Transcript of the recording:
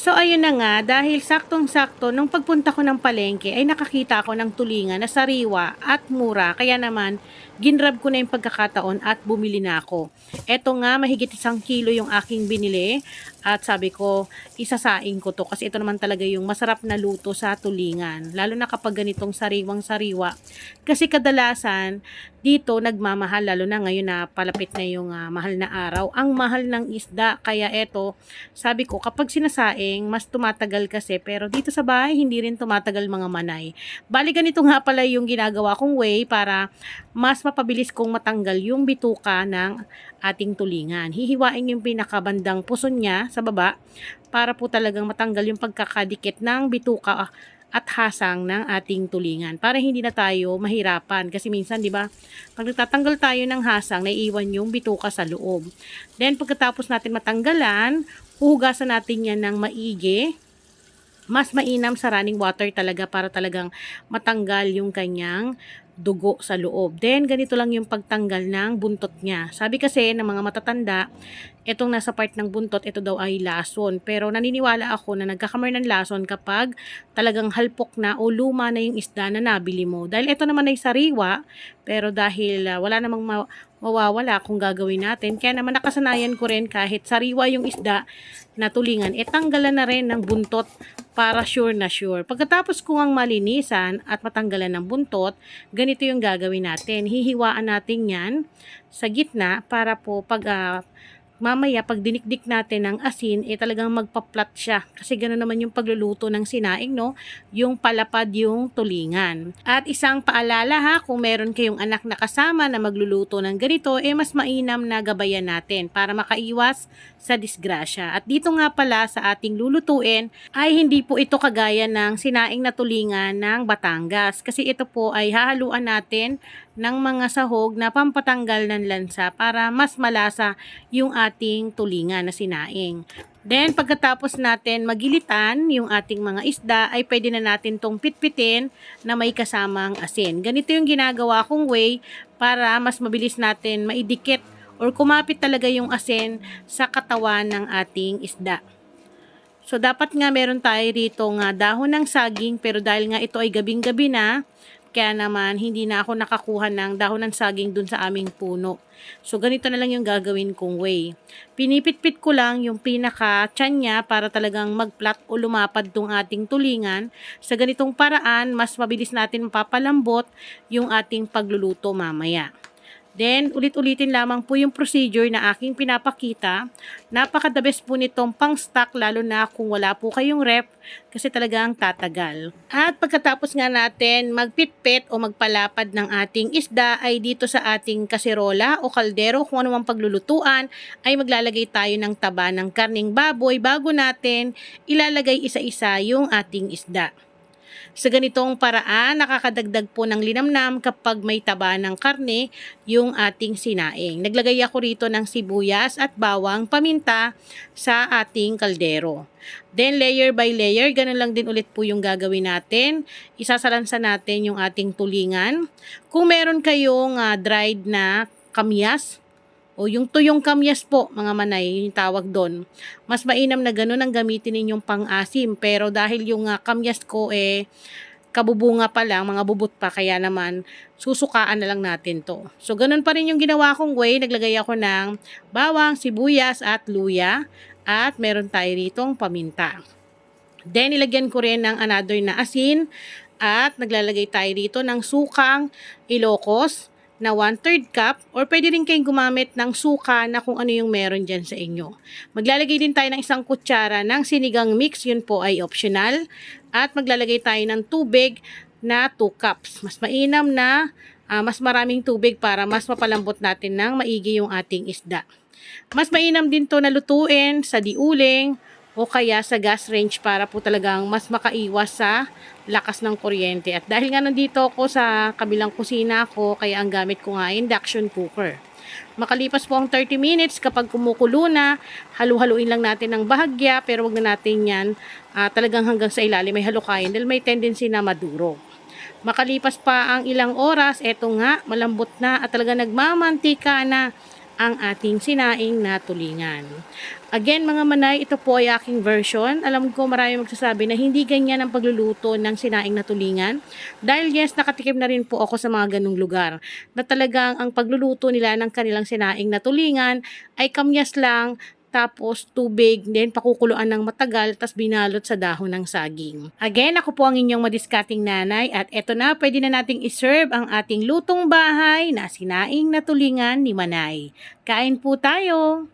So ayun na nga, dahil saktong-sakto nung pagpunta ko ng palengke ay nakakita ako ng tulingan na sariwa at mura. Kaya naman, ginrab ko na yung pagkakataon at bumili na ako. Eto nga, mahigit isang kilo yung aking binili. At sabi ko, isasaing ko to kasi ito naman talaga yung masarap na luto sa tulingan. Lalo na kapag ganitong sariwang sariwa. Kasi kadalasan, dito nagmamahal lalo na ngayon na palapit na yung ah, mahal na araw. Ang mahal ng isda. Kaya eto, sabi ko, kapag sinasaing, mas tumatagal kasi. Pero dito sa bahay, hindi rin tumatagal mga manay. Bali ganito nga pala yung ginagawa kong way para mas mapabilis kong matanggal yung bituka ng ating tulingan. Hihiwain yung pinakabandang puson niya sa baba para po talagang matanggal yung pagkakadikit ng bituka at hasang ng ating tulingan para hindi na tayo mahirapan. Kasi minsan 'di ba pag nagtatanggal tayo ng hasang naiiwan yung bituka sa loob. Then pagkatapos natin matanggalan huhugasan natin yan ng maigi. Mas mainam sa running water talaga para talagang matanggal yung kanyang dugo sa loob. Then, ganito lang yung pagtanggal ng buntot niya. Sabi kasi ng mga matatanda, itong nasa part ng buntot, ito daw ay lason. Pero naniniwala ako na nagkakamar ng lason kapag talagang halpok na o luma na yung isda na nabili mo. Dahil ito naman ay sariwa, pero dahil ah, wala namang ma- mawawala kung gagawin natin. Kaya naman nakasanayan ko rin kahit sariwa yung isda na tulingan, e tanggalan na rin ng buntot para sure na sure. Pagkatapos kung ang malinisan at matanggalan ng buntot, ganito yung gagawin natin. Hihiwaan natin yan sa gitna para po pag ah, mamaya pag dinikdik natin ng asin, eh talagang magpa-flat siya. Kasi gano'n naman yung pagluluto ng sinaing, no? Yung palapad yung tulingan. At isang paalala ha, kung meron kayong anak na kasama na magluluto ng ganito, eh mas mainam na gabayan natin para makaiwas sa disgrasya. At dito nga pala sa ating lulutuin, ay hindi po ito kagaya ng sinaing na tulingan ng Batangas. Kasi ito po ay hahaluan natin ng mga sahog na pampatanggal ng lansa para mas malasa yung ating tulingan na sinaing. Then, pagkatapos natin magilitan yung ating mga isda, ay pwede na natin tong pitpitin na may kasamang asin. Ganito yung ginagawa kong way para mas mabilis natin maidikit or kumapit talaga yung asin sa katawan ng ating isda. So, dapat nga meron tayo rito nga dahon ng saging, pero dahil nga ito ay gabing-gabi na, kaya naman hindi na ako nakakuha ng dahon ng saging dun sa aming puno. So, ganito na lang yung gagawin kong way. Pinipit-pit ko lang yung pinaka tiyan niya para talagang mag-flat o lumapad tong ating tulingan. Sa ganitong paraan, mas mabilis natin mapapalambot yung ating pagluluto mamaya. Then, ulit-ulitin lamang po yung procedure na aking pinapakita. Napaka-the best po nitong pang-stock lalo na kung wala po kayong rep kasi talagang tatagal. At pagkatapos nga natin magpitpit o magpalapad ng ating isda ay dito sa ating kaserola o kaldero kung ano mang paglulutuan ay maglalagay tayo ng taba ng karning baboy bago natin ilalagay isa-isa yung ating isda. Sa ganitong paraan, nakakadagdag po ng linamnam kapag may taba ng karne yung ating sinaing. Naglagay ako rito ng sibuyas at bawang paminta sa ating kaldero. Then layer by layer, ganun lang din ulit po yung gagawin natin. Isasalansa natin yung ating tulingan. Kung meron kayong ah, dried na kamyas, o yung tuyong kamyas po, mga manay, yung tawag doon. Mas mainam na ganun ang gamitin ninyong pang-asim. Pero dahil yung uh, kamyas ko eh, kabubunga pa lang, mga bubot pa, kaya naman susukaan na lang natin to. So, ganun pa rin yung ginawa kong way. Naglagay ako ng bawang, sibuyas at luya. At meron tayo ritong paminta. Then, ilagyan ko rin ng another na asin. At naglalagay tayo rito ng sukang ilokos na 1 3 cup or pwede rin kayong gumamit ng suka na kung ano yung meron dyan sa inyo. Maglalagay din tayo ng isang kutsara ng sinigang mix, yun po ay optional. At maglalagay tayo ng tubig na 2 cups. Mas mainam na ah, mas maraming tubig para mas mapalambot natin ng maigi yung ating isda. Mas mainam din to na lutuin sa diuling o kaya sa gas range para po talagang mas makaiwas sa lakas ng kuryente. At dahil nga nandito ako sa kabilang kusina ko, kaya ang gamit ko nga induction cooker. Makalipas po ang 30 minutes, kapag kumukulo na, halu-haluin lang natin ng bahagya, pero wag na natin yan ah, talagang hanggang sa ilalim may halukayin dahil may tendency na maduro. Makalipas pa ang ilang oras, eto nga, malambot na at talaga nagmamantika na ang ating sinaing na tulingan. Again mga manay, ito po ay aking version. Alam ko marami magsasabi na hindi ganyan ang pagluluto ng sinaing na tulingan. Dahil yes, nakatikim na rin po ako sa mga ganung lugar. Na talagang ang pagluluto nila ng kanilang sinaing na tulingan ay kamyas lang, tapos tubig, then pakukuluan ng matagal, tapos binalot sa dahon ng saging. Again, ako po ang inyong madiskarting nanay at eto na, pwede na nating iserve ang ating lutong bahay na sinaing na tulingan ni Manay. Kain po tayo!